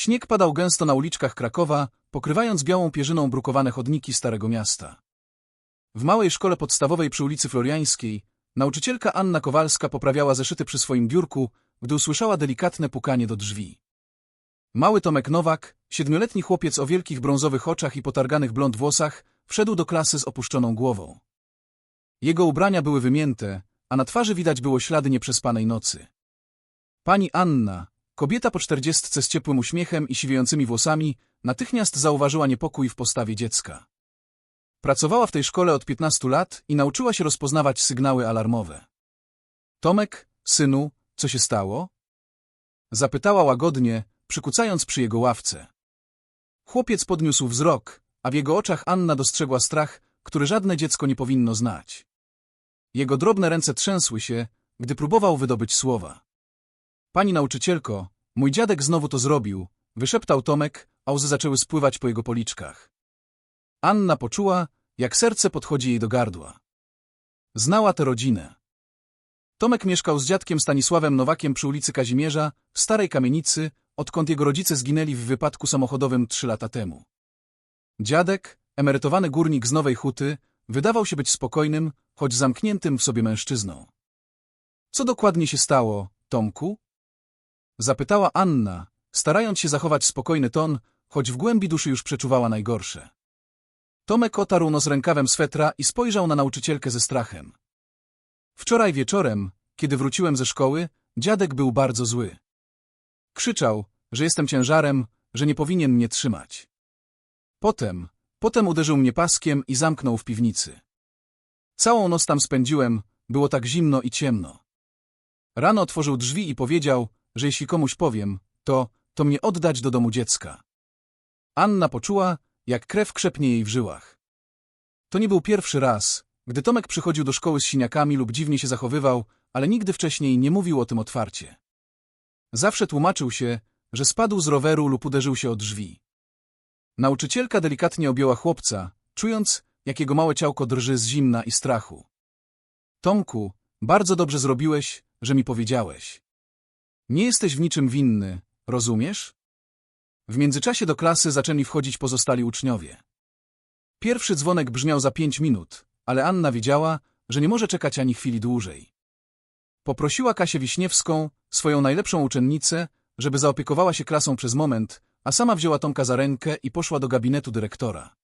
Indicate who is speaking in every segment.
Speaker 1: Śnieg padał gęsto na uliczkach Krakowa, pokrywając białą pierzyną brukowane chodniki Starego Miasta. W małej szkole podstawowej przy ulicy Floriańskiej nauczycielka Anna Kowalska poprawiała zeszyty przy swoim biurku, gdy usłyszała delikatne pukanie do drzwi. Mały Tomek Nowak, siedmioletni chłopiec o wielkich brązowych oczach i potarganych blond włosach, wszedł do klasy z opuszczoną głową. Jego ubrania były wymięte, a na twarzy widać było ślady nieprzespanej nocy. Pani Anna, kobieta po czterdziestce z ciepłym uśmiechem i siwiejącymi włosami, natychmiast zauważyła niepokój w postawie dziecka. Pracowała w tej szkole od 15 lat i nauczyła się rozpoznawać sygnały alarmowe. Tomek, synu, co się stało? Zapytała łagodnie, przykucając przy jego ławce. Chłopiec podniósł wzrok, a w jego oczach Anna dostrzegła strach, który żadne dziecko nie powinno znać. Jego drobne ręce trzęsły się, gdy próbował wydobyć słowa. Pani nauczycielko, mój dziadek znowu to zrobił, wyszeptał Tomek, a łzy zaczęły spływać po jego policzkach. Anna poczuła, jak serce podchodzi jej do gardła. Znała tę rodzinę. Tomek mieszkał z dziadkiem Stanisławem Nowakiem przy ulicy Kazimierza, w starej kamienicy, odkąd jego rodzice zginęli w wypadku samochodowym trzy lata temu. Dziadek, emerytowany górnik z Nowej Huty, wydawał się być spokojnym, choć zamkniętym w sobie mężczyzną. Co dokładnie się stało, Tomku? Zapytała Anna, starając się zachować spokojny ton, choć w głębi duszy już przeczuwała najgorsze. Tomek otarł nos rękawem swetra i spojrzał na nauczycielkę ze strachem. Wczoraj wieczorem, kiedy wróciłem ze szkoły, dziadek był bardzo zły. Krzyczał, że jestem ciężarem, że nie powinien mnie trzymać. Potem, potem uderzył mnie paskiem i zamknął w piwnicy. Całą noc tam spędziłem, było tak zimno i ciemno. Rano otworzył drzwi i powiedział, że jeśli komuś powiem, to, to mnie oddać do domu dziecka. Anna poczuła, jak krew krzepnie jej w żyłach. To nie był pierwszy raz, gdy Tomek przychodził do szkoły z siniakami lub dziwnie się zachowywał, ale nigdy wcześniej nie mówił o tym otwarcie. Zawsze tłumaczył się, że spadł z roweru lub uderzył się o drzwi. Nauczycielka delikatnie objęła chłopca, czując, jak jego małe ciałko drży z zimna i strachu. Tomku, bardzo dobrze zrobiłeś, że mi powiedziałeś. Nie jesteś w niczym winny, rozumiesz? W międzyczasie do klasy zaczęli wchodzić pozostali uczniowie. Pierwszy dzwonek brzmiał za pięć minut, ale Anna wiedziała, że nie może czekać ani chwili dłużej. Poprosiła Kasię Wiśniewską, swoją najlepszą uczennicę, żeby zaopiekowała się klasą przez moment, a sama wzięła Tomka za rękę i poszła do gabinetu dyrektora.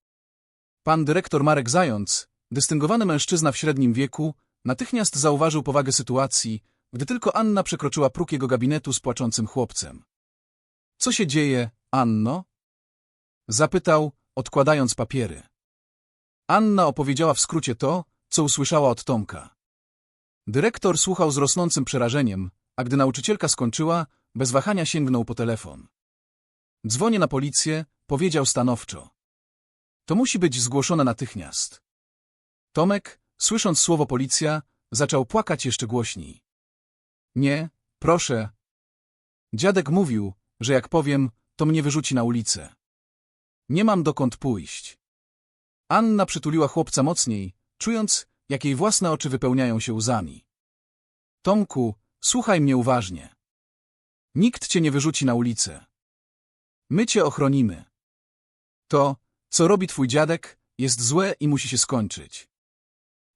Speaker 1: Pan dyrektor Marek Zając, dystyngowany mężczyzna w średnim wieku, natychmiast zauważył powagę sytuacji, gdy tylko Anna przekroczyła próg jego gabinetu z płaczącym chłopcem. Co się dzieje, Anno? Zapytał, odkładając papiery. Anna opowiedziała w skrócie to, co usłyszała od Tomka. Dyrektor słuchał z rosnącym przerażeniem, a gdy nauczycielka skończyła, bez wahania sięgnął po telefon. Dzwonię na policję, powiedział stanowczo. To musi być zgłoszone natychmiast. Tomek, słysząc słowo policja, zaczął płakać jeszcze głośniej. Nie, proszę. Dziadek mówił, że jak powiem, to mnie wyrzuci na ulicę. Nie mam dokąd pójść. Anna przytuliła chłopca mocniej, czując, jak jej własne oczy wypełniają się łzami. Tomku, słuchaj mnie uważnie. Nikt cię nie wyrzuci na ulicę. My cię ochronimy. To, co robi twój dziadek, jest złe i musi się skończyć.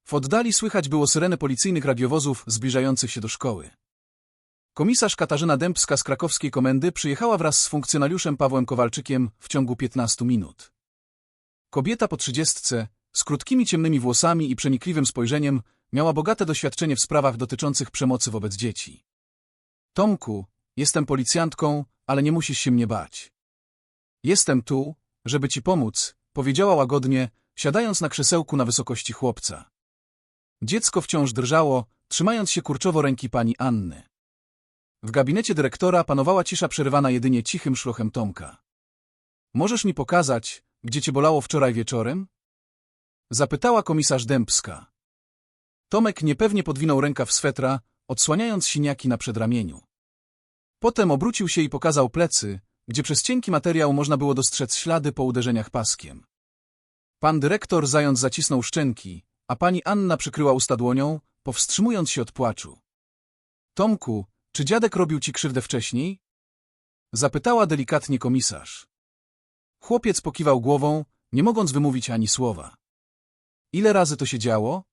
Speaker 1: W oddali słychać było syreny policyjnych radiowozów zbliżających się do szkoły. Komisarz Katarzyna Dębska z krakowskiej komendy przyjechała wraz z funkcjonariuszem Pawłem Kowalczykiem w ciągu 15 minut. Kobieta po trzydziestce, z krótkimi ciemnymi włosami i przenikliwym spojrzeniem, miała bogate doświadczenie w sprawach dotyczących przemocy wobec dzieci. Tomku, jestem policjantką, ale nie musisz się mnie bać. Jestem tu, żeby ci pomóc, powiedziała łagodnie, siadając na krzesełku na wysokości chłopca. Dziecko wciąż drżało, trzymając się kurczowo ręki pani Anny. W gabinecie dyrektora panowała cisza przerywana jedynie cichym szlochem Tomka. Możesz mi pokazać, gdzie cię bolało wczoraj wieczorem? Zapytała komisarz Dębska. Tomek niepewnie podwinął rękaw swetra, odsłaniając siniaki na przedramieniu. Potem obrócił się i pokazał plecy, gdzie przez cienki materiał można było dostrzec ślady po uderzeniach paskiem. Pan dyrektor zając zacisnął szczęki, a pani Anna przykryła usta dłonią, powstrzymując się od płaczu. Tomku, czy dziadek robił ci krzywdę wcześniej? Zapytała delikatnie komisarz. Chłopiec pokiwał głową, nie mogąc wymówić ani słowa. Ile razy to się działo?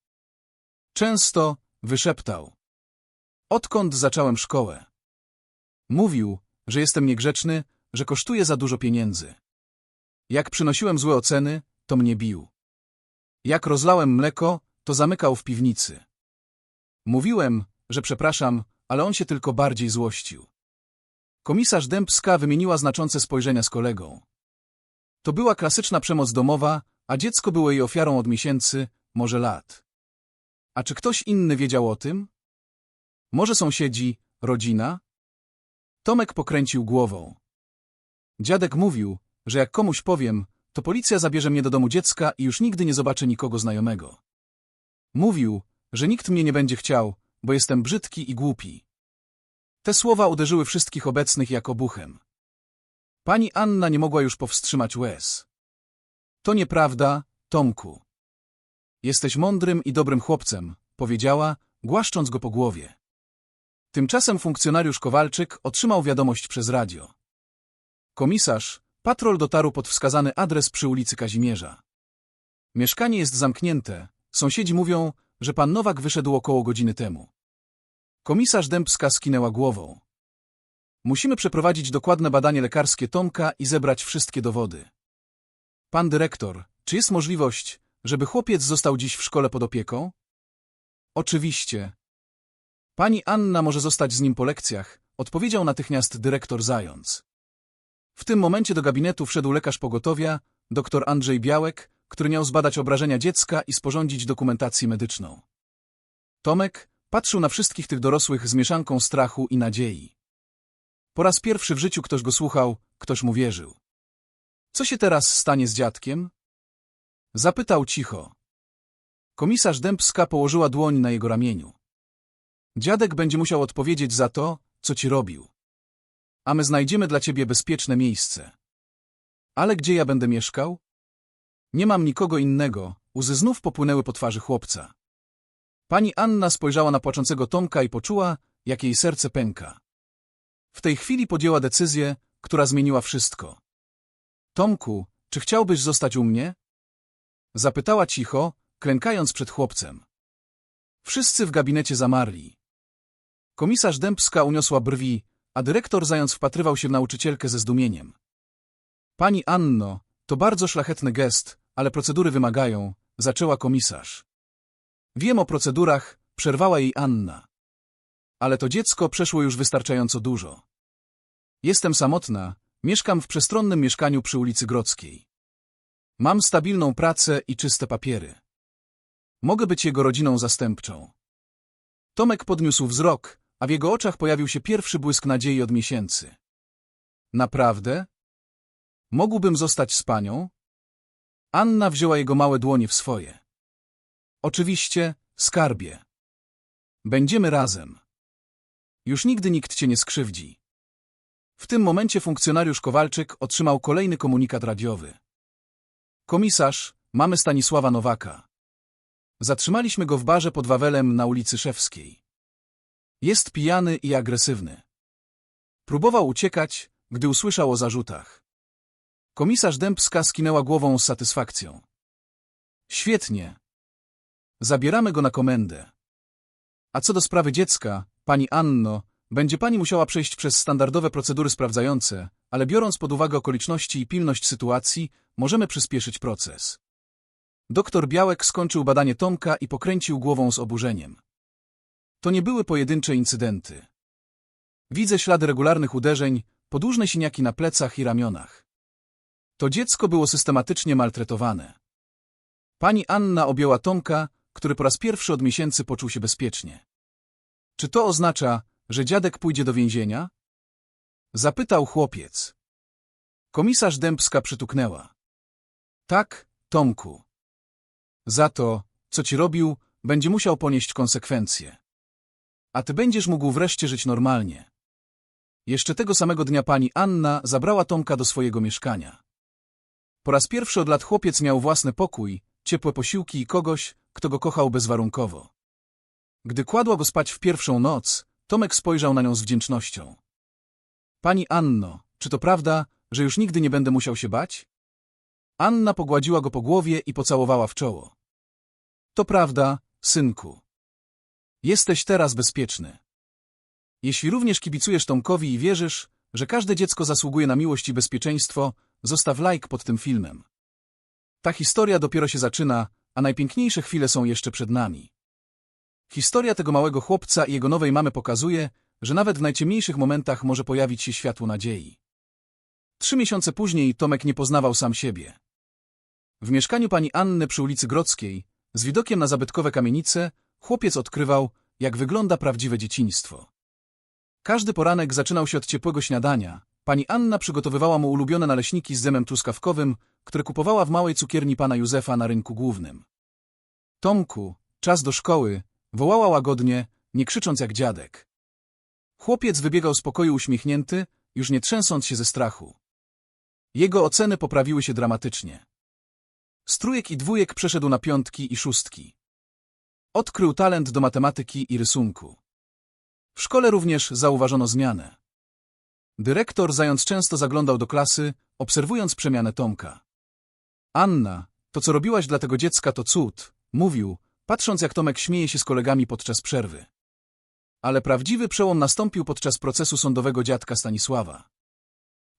Speaker 1: Często, wyszeptał. Odkąd zacząłem szkołę? Mówił, że jestem niegrzeczny, że kosztuje za dużo pieniędzy. Jak przynosiłem złe oceny, to mnie bił. Jak rozlałem mleko, to zamykał w piwnicy. Mówiłem, że przepraszam, ale on się tylko bardziej złościł. Komisarz Dębska wymieniła znaczące spojrzenia z kolegą. To była klasyczna przemoc domowa, a dziecko było jej ofiarą od miesięcy, może lat. A czy ktoś inny wiedział o tym? Może sąsiedzi, rodzina? Tomek pokręcił głową. Dziadek mówił, że jak komuś powiem, to policja zabierze mnie do domu dziecka i już nigdy nie zobaczę nikogo znajomego. Mówił, że nikt mnie nie będzie chciał, bo jestem brzydki i głupi. Te słowa uderzyły wszystkich obecnych jak obuchem. Pani Anna nie mogła już powstrzymać łez. To nieprawda, Tomku. Jesteś mądrym i dobrym chłopcem, powiedziała, głaszcząc go po głowie. Tymczasem funkcjonariusz Kowalczyk otrzymał wiadomość przez radio. Komisarz, patrol dotarł pod wskazany adres przy ulicy Kazimierza. Mieszkanie jest zamknięte, sąsiedzi mówią, że pan Nowak wyszedł około godziny temu. Komisarz Dębska skinęła głową. Musimy przeprowadzić dokładne badanie lekarskie Tomka i zebrać wszystkie dowody. Pan dyrektor, czy jest możliwość, żeby chłopiec został dziś w szkole pod opieką? Oczywiście. Pani Anna może zostać z nim po lekcjach, odpowiedział natychmiast dyrektor Zając. W tym momencie do gabinetu wszedł lekarz pogotowia, dr Andrzej Białek, który miał zbadać obrażenia dziecka i sporządzić dokumentację medyczną. Tomek patrzył na wszystkich tych dorosłych z mieszanką strachu i nadziei. Po raz pierwszy w życiu ktoś go słuchał, ktoś mu wierzył. Co się teraz stanie z dziadkiem? Zapytał cicho. Komisarz Dębska położyła dłoń na jego ramieniu. Dziadek będzie musiał odpowiedzieć za to, co ci robił. A my znajdziemy dla ciebie bezpieczne miejsce. Ale gdzie ja będę mieszkał? Nie mam nikogo innego, łzy znów popłynęły po twarzy chłopca. Pani Anna spojrzała na płaczącego Tomka i poczuła, jak jej serce pęka. W tej chwili podjęła decyzję, która zmieniła wszystko. Tomku, czy chciałbyś zostać u mnie? Zapytała cicho, klękając przed chłopcem. Wszyscy w gabinecie zamarli. Komisarz Dębska uniosła brwi, a dyrektor zając wpatrywał się w nauczycielkę ze zdumieniem. Pani Anno, to bardzo szlachetny gest, ale procedury wymagają, zaczęła komisarz. Wiem o procedurach, przerwała jej Anna. Ale to dziecko przeszło już wystarczająco dużo. Jestem samotna, mieszkam w przestronnym mieszkaniu przy ulicy Grodzkiej. Mam stabilną pracę i czyste papiery. Mogę być jego rodziną zastępczą. Tomek podniósł wzrok, a w jego oczach pojawił się pierwszy błysk nadziei od miesięcy. Naprawdę? Mógłbym zostać z panią? Anna wzięła jego małe dłonie w swoje. Oczywiście, skarbie. Będziemy razem. Już nigdy nikt cię nie skrzywdzi. W tym momencie funkcjonariusz Kowalczyk otrzymał kolejny komunikat radiowy. Komisarz, mamy Stanisława Nowaka. Zatrzymaliśmy go w barze pod Wawelem na ulicy Szewskiej. Jest pijany i agresywny. Próbował uciekać, gdy usłyszał o zarzutach. Komisarz Dębska skinęła głową z satysfakcją. Świetnie. Zabieramy go na komendę. A co do sprawy dziecka, pani Anno, będzie pani musiała przejść przez standardowe procedury sprawdzające, ale biorąc pod uwagę okoliczności i pilność sytuacji, możemy przyspieszyć proces. Doktor Białek skończył badanie Tomka i pokręcił głową z oburzeniem. To nie były pojedyncze incydenty. Widzę ślady regularnych uderzeń, podłużne siniaki na plecach i ramionach. To dziecko było systematycznie maltretowane. Pani Anna objęła Tomka, który po raz pierwszy od miesięcy poczuł się bezpiecznie. Czy to oznacza, że dziadek pójdzie do więzienia? Zapytał chłopiec. Komisarz Dębska przytuknęła. Tak, Tomku. Za to, co ci robił, będzie musiał ponieść konsekwencje. A ty będziesz mógł wreszcie żyć normalnie. Jeszcze tego samego dnia pani Anna zabrała Tomka do swojego mieszkania. Po raz pierwszy od lat chłopiec miał własny pokój, ciepłe posiłki i kogoś, kto go kochał bezwarunkowo. Gdy kładła go spać w pierwszą noc, Tomek spojrzał na nią z wdzięcznością. Pani Anno, czy to prawda, że już nigdy nie będę musiał się bać? Anna pogładziła go po głowie i pocałowała w czoło. To prawda, synku. Jesteś teraz bezpieczny. Jeśli również kibicujesz Tomkowi i wierzysz, że każde dziecko zasługuje na miłość i bezpieczeństwo, zostaw like pod tym filmem. Ta historia dopiero się zaczyna, a najpiękniejsze chwile są jeszcze przed nami. Historia tego małego chłopca i jego nowej mamy pokazuje, że nawet w najciemniejszych momentach może pojawić się światło nadziei. Trzy miesiące później Tomek nie poznawał sam siebie. W mieszkaniu pani Anny przy ulicy Grodzkiej, z widokiem na zabytkowe kamienice, chłopiec odkrywał, jak wygląda prawdziwe dzieciństwo. Każdy poranek zaczynał się od ciepłego śniadania. Pani Anna przygotowywała mu ulubione naleśniki z zemem truskawkowym, które kupowała w małej cukierni pana Józefa na rynku głównym. Tomku, czas do szkoły, wołała łagodnie, nie krzycząc jak dziadek. Chłopiec wybiegał z pokoju uśmiechnięty, już nie trzęsąc się ze strachu. Jego oceny poprawiły się dramatycznie. Z trójek i dwójek przeszedł na piątki i szóstki. Odkrył talent do matematyki i rysunku. W szkole również zauważono zmianę. Dyrektor zając często zaglądał do klasy, obserwując przemianę Tomka. Anna, to co robiłaś dla tego dziecka to cud, mówił, patrząc jak Tomek śmieje się z kolegami podczas przerwy. Ale prawdziwy przełom nastąpił podczas procesu sądowego dziadka Stanisława.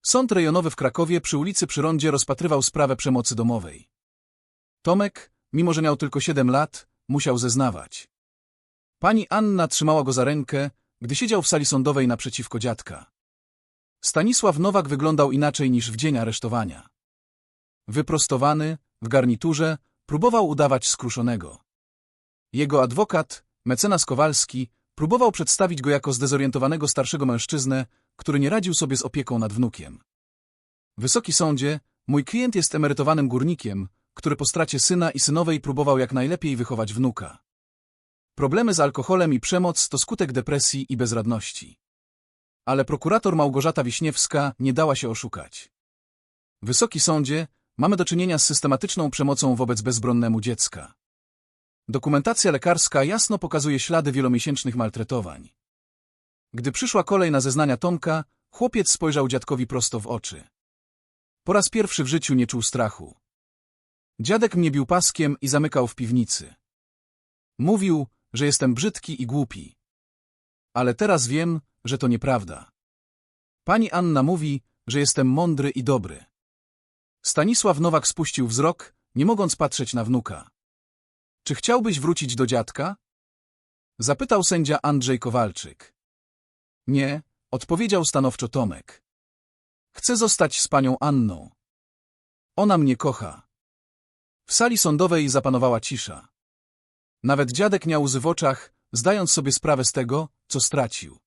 Speaker 1: Sąd rejonowy w Krakowie przy ulicy Przyrądzie rozpatrywał sprawę przemocy domowej. Tomek, mimo że miał tylko siedem lat, musiał zeznawać. Pani Anna trzymała go za rękę, gdy siedział w sali sądowej naprzeciwko dziadka. Stanisław Nowak wyglądał inaczej niż w dzień aresztowania. Wyprostowany, w garniturze, próbował udawać skruszonego. Jego adwokat, mecenas Kowalski, próbował przedstawić go jako zdezorientowanego starszego mężczyznę, który nie radził sobie z opieką nad wnukiem. Wysoki sądzie, mój klient jest emerytowanym górnikiem, który po stracie syna i synowej próbował jak najlepiej wychować wnuka. Problemy z alkoholem i przemoc to skutek depresji i bezradności. Ale prokurator Małgorzata Wiśniewska nie dała się oszukać. Wysoki sądzie, mamy do czynienia z systematyczną przemocą wobec bezbronnemu dziecka. Dokumentacja lekarska jasno pokazuje ślady wielomiesięcznych maltretowań. Gdy przyszła kolej na zeznania Tomka, chłopiec spojrzał dziadkowi prosto w oczy. Po raz pierwszy w życiu nie czuł strachu. Dziadek mnie bił paskiem i zamykał w piwnicy. Mówił, że jestem brzydki i głupi. Ale teraz wiem, że to nieprawda. Pani Anna mówi, że jestem mądry i dobry. Stanisław Nowak spuścił wzrok, nie mogąc patrzeć na wnuka. Czy chciałbyś wrócić do dziadka? Zapytał sędzia Andrzej Kowalczyk. Nie, odpowiedział stanowczo Tomek. Chcę zostać z panią Anną. Ona mnie kocha. W sali sądowej zapanowała cisza. Nawet dziadek miał łzy w oczach, zdając sobie sprawę z tego, co stracił.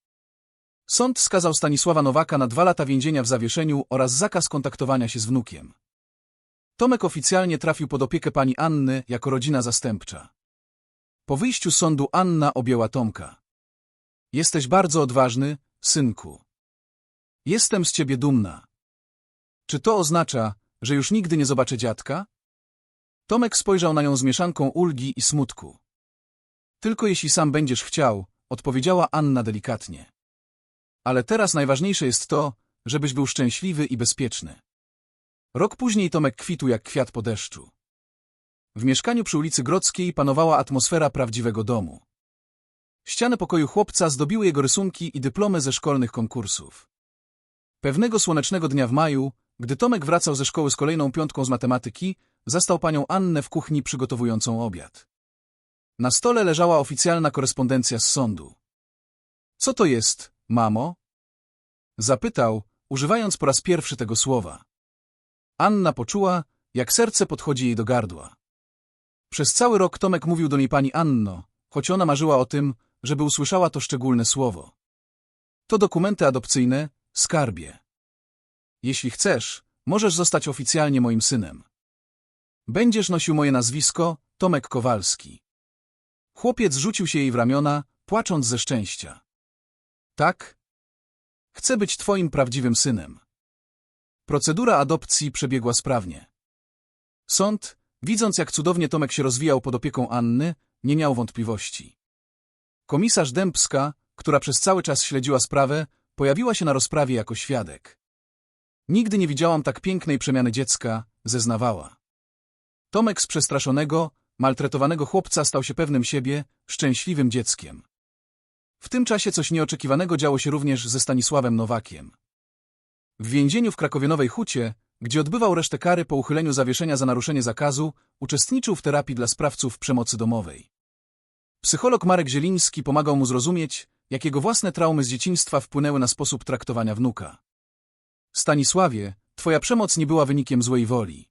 Speaker 1: Sąd skazał Stanisława Nowaka na dwa lata więzienia w zawieszeniu oraz zakaz kontaktowania się z wnukiem. Tomek oficjalnie trafił pod opiekę pani Anny jako rodzina zastępcza. Po wyjściu sądu Anna objęła Tomka. Jesteś bardzo odważny, synku. Jestem z ciebie dumna. Czy to oznacza, że już nigdy nie zobaczę dziadka? Tomek spojrzał na nią z mieszanką ulgi i smutku. Tylko jeśli sam będziesz chciał, odpowiedziała Anna delikatnie. Ale teraz najważniejsze jest to, żebyś był szczęśliwy i bezpieczny. Rok później Tomek kwitł jak kwiat po deszczu. W mieszkaniu przy ulicy Grodzkiej panowała atmosfera prawdziwego domu. Ściany pokoju chłopca zdobiły jego rysunki i dyplomy ze szkolnych konkursów. Pewnego słonecznego dnia w maju, gdy Tomek wracał ze szkoły z kolejną piątką z matematyki, zastał panią Annę w kuchni przygotowującą obiad. Na stole leżała oficjalna korespondencja z sądu. Co to jest, mamo? Zapytał, używając po raz pierwszy tego słowa. Anna poczuła, jak serce podchodzi jej do gardła. Przez cały rok Tomek mówił do niej pani Anno, choć ona marzyła o tym, żeby usłyszała to szczególne słowo. To dokumenty adopcyjne, skarbie. Jeśli chcesz, możesz zostać oficjalnie moim synem. Będziesz nosił moje nazwisko, Tomek Kowalski. Chłopiec rzucił się jej w ramiona, płacząc ze szczęścia. Tak? Chcę być twoim prawdziwym synem. Procedura adopcji przebiegła sprawnie. Sąd, widząc jak cudownie Tomek się rozwijał pod opieką Anny, nie miał wątpliwości. Komisarz Dębska, która przez cały czas śledziła sprawę, pojawiła się na rozprawie jako świadek. Nigdy nie widziałam tak pięknej przemiany dziecka, zeznawała. Tomek z przestraszonego, maltretowanego chłopca stał się pewnym siebie, szczęśliwym dzieckiem. W tym czasie coś nieoczekiwanego działo się również ze Stanisławem Nowakiem. W więzieniu w Krakowienowej Hucie, gdzie odbywał resztę kary po uchyleniu zawieszenia za naruszenie zakazu, uczestniczył w terapii dla sprawców przemocy domowej. Psycholog Marek Zieliński pomagał mu zrozumieć, jak jego własne traumy z dzieciństwa wpłynęły na sposób traktowania wnuka. Stanisławie, twoja przemoc nie była wynikiem złej woli.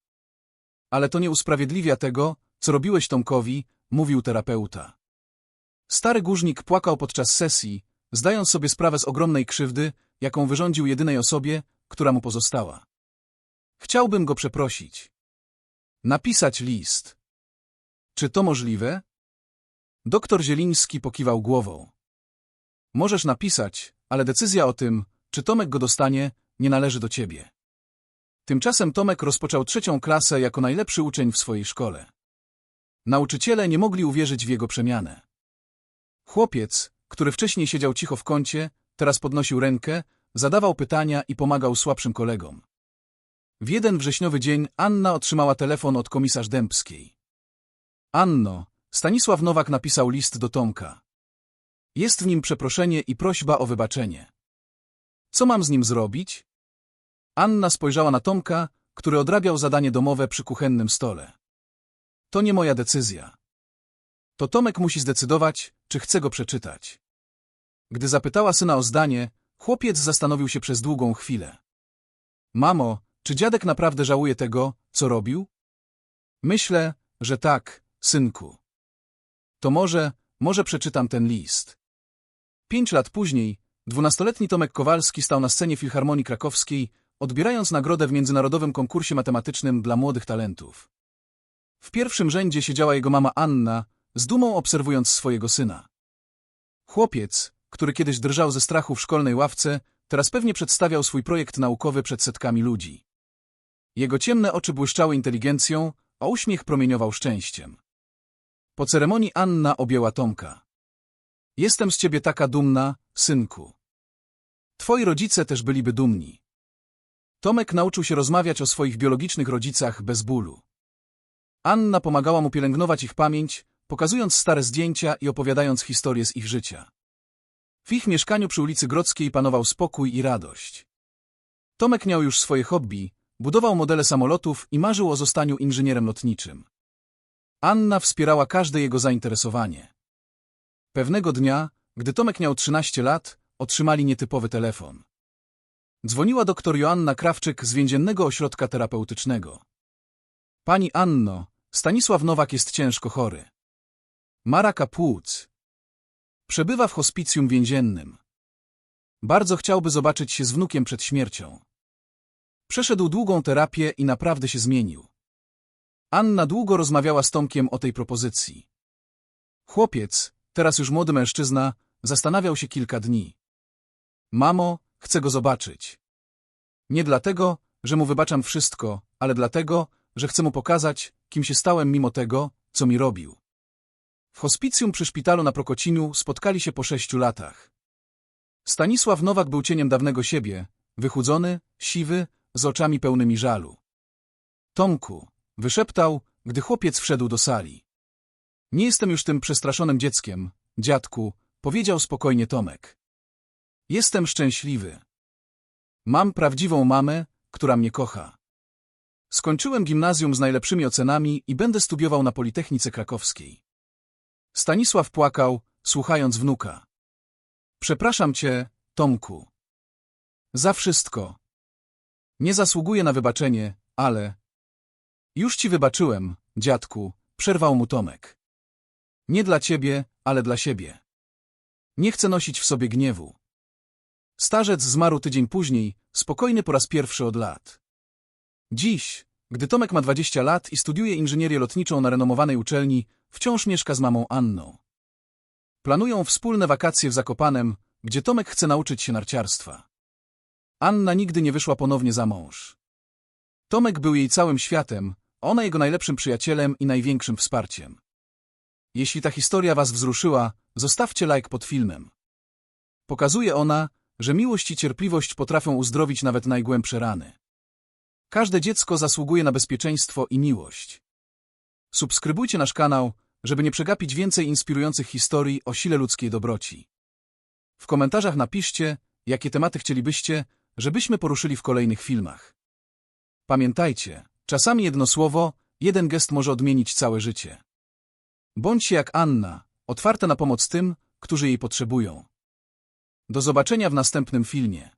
Speaker 1: Ale to nie usprawiedliwia tego, co robiłeś Tomkowi, mówił terapeuta. Stary górnik płakał podczas sesji, zdając sobie sprawę z ogromnej krzywdy, jaką wyrządził jedynej osobie, która mu pozostała. Chciałbym go przeprosić. Napisać list. Czy to możliwe? Doktor Zieliński pokiwał głową. Możesz napisać, ale decyzja o tym, czy Tomek go dostanie, nie należy do ciebie. Tymczasem Tomek rozpoczął trzecią klasę jako najlepszy uczeń w swojej szkole. Nauczyciele nie mogli uwierzyć w jego przemianę. Chłopiec, który wcześniej siedział cicho w kącie, teraz podnosił rękę, zadawał pytania i pomagał słabszym kolegom. W jeden wrześniowy dzień Anna otrzymała telefon od komisarz Dębskiej. Anno, Stanisław Nowak napisał list do Tomka. Jest w nim przeproszenie i prośba o wybaczenie. Co mam z nim zrobić? Anna spojrzała na Tomka, który odrabiał zadanie domowe przy kuchennym stole. To nie moja decyzja. To Tomek musi zdecydować, czy chce go przeczytać. Gdy zapytała syna o zdanie, chłopiec zastanowił się przez długą chwilę. Mamo, czy dziadek naprawdę żałuje tego, co robił? Myślę, że tak, synku. To może, może przeczytam ten list. Pięć lat później, dwunastoletni Tomek Kowalski stał na scenie Filharmonii Krakowskiej, odbierając nagrodę w międzynarodowym konkursie matematycznym dla młodych talentów. W pierwszym rzędzie siedziała jego mama Anna, z dumą obserwując swojego syna. Chłopiec, który kiedyś drżał ze strachu w szkolnej ławce, teraz pewnie przedstawiał swój projekt naukowy przed setkami ludzi. Jego ciemne oczy błyszczały inteligencją, a uśmiech promieniował szczęściem. Po ceremonii Anna objęła Tomka. Jestem z ciebie taka dumna, synku. Twoi rodzice też byliby dumni. Tomek nauczył się rozmawiać o swoich biologicznych rodzicach bez bólu. Anna pomagała mu pielęgnować ich pamięć, pokazując stare zdjęcia i opowiadając historie z ich życia. W ich mieszkaniu przy ulicy Grodzkiej panował spokój i radość. Tomek miał już swoje hobby, budował modele samolotów i marzył o zostaniu inżynierem lotniczym. Anna wspierała każde jego zainteresowanie. Pewnego dnia, gdy Tomek miał 13 lat, otrzymali nietypowy telefon. Dzwoniła doktor Joanna Krawczyk z więziennego ośrodka terapeutycznego. Pani Anno, Stanisław Nowak jest ciężko chory. Ma raka płuc. Przebywa w hospicjum więziennym. Bardzo chciałby zobaczyć się z wnukiem przed śmiercią. Przeszedł długą terapię i naprawdę się zmienił. Anna długo rozmawiała z Tomkiem o tej propozycji. Chłopiec, teraz już młody mężczyzna, zastanawiał się kilka dni. Mamo, chcę go zobaczyć. Nie dlatego, że mu wybaczam wszystko, ale dlatego, że chcę mu pokazać, kim się stałem mimo tego, co mi robił. W hospicjum przy szpitalu na Prokociniu spotkali się po sześciu latach. Stanisław Nowak był cieniem dawnego siebie, wychudzony, siwy, z oczami pełnymi żalu. Tomku, wyszeptał, gdy chłopiec wszedł do sali. Nie jestem już tym przestraszonym dzieckiem, dziadku, powiedział spokojnie Tomek. Jestem szczęśliwy. Mam prawdziwą mamę, która mnie kocha. Skończyłem gimnazjum z najlepszymi ocenami i będę studiował na Politechnice Krakowskiej. Stanisław płakał, słuchając wnuka. Przepraszam cię, Tomku. Za wszystko. Nie zasługuję na wybaczenie, ale... Już ci wybaczyłem, dziadku, przerwał mu Tomek. Nie dla ciebie, ale dla siebie. Nie chcę nosić w sobie gniewu. Starzec zmarł tydzień później, spokojny po raz pierwszy od lat. Dziś, gdy Tomek ma 20 lat i studiuje inżynierię lotniczą na renomowanej uczelni, wciąż mieszka z mamą Anną. Planują wspólne wakacje w Zakopanem, gdzie Tomek chce nauczyć się narciarstwa. Anna nigdy nie wyszła ponownie za mąż. Tomek był jej całym światem, ona jego najlepszym przyjacielem i największym wsparciem. Jeśli ta historia was wzruszyła, zostawcie like pod filmem. Pokazuje ona, że miłość i cierpliwość potrafią uzdrowić nawet najgłębsze rany. Każde dziecko zasługuje na bezpieczeństwo i miłość. Subskrybujcie nasz kanał, żeby nie przegapić więcej inspirujących historii o sile ludzkiej dobroci. W komentarzach napiszcie, jakie tematy chcielibyście, żebyśmy poruszyli w kolejnych filmach. Pamiętajcie, czasami jedno słowo, jeden gest może odmienić całe życie. Bądźcie jak Anna, otwarta na pomoc tym, którzy jej potrzebują. Do zobaczenia w następnym filmie.